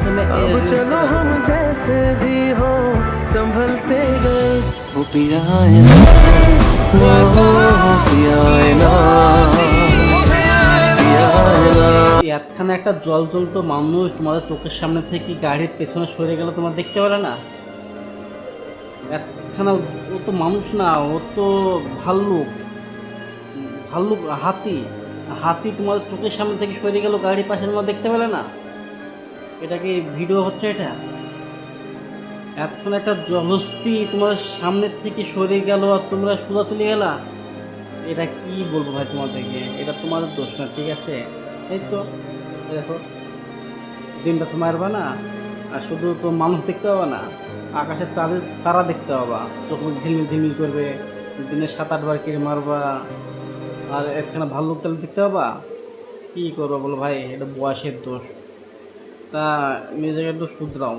প্রথমে এই अब reels चलो টা हम দেখো। जैसे भी हो संभल से गए वो पिया है ना वो पिया है ना पिया है ना এতখানে একটা জল জ্বলতো মানুষ তোমাদের চোখের সামনে থেকে গাড়ির পেছনে সরে গেল তোমরা দেখতে পেলে না একখানা ও তো মানুষ না ও তো ভাল্লুক ভাল্লুক হাতি হাতি তোমাদের চোখের সামনে থেকে সরে গেল গাড়ির পাশে তোমরা দেখতে পেলে না এটা কি ভিডিও হচ্ছে এটা? এতক্ষণ একটা জলস্থি তোমার সামনের থেকে সরে গেল আর তোমরা সোজা চলে গেলা? এটা কি বলব ভাই তোমাদেরকে? এটা তোমাদের দোষ না, ঠিক আছে? এই তো দেখো, দিনটা তো মারবা না, আর শুধু তো মানুষ দেখতে পাবা না, আকাশের চাঁদের তারা দেখতে পাবা, চোখ ঝিলমিল ঝিলমিল করবে, দিনে সাত আটবার কেড়ে মারবা, আর একখানা ভাল্লুক তাহলে দেখতে পাবা? কী করব বলো ভাই? এটা বয়সের দোষ। তা নিজেকে একটু শুধরাও।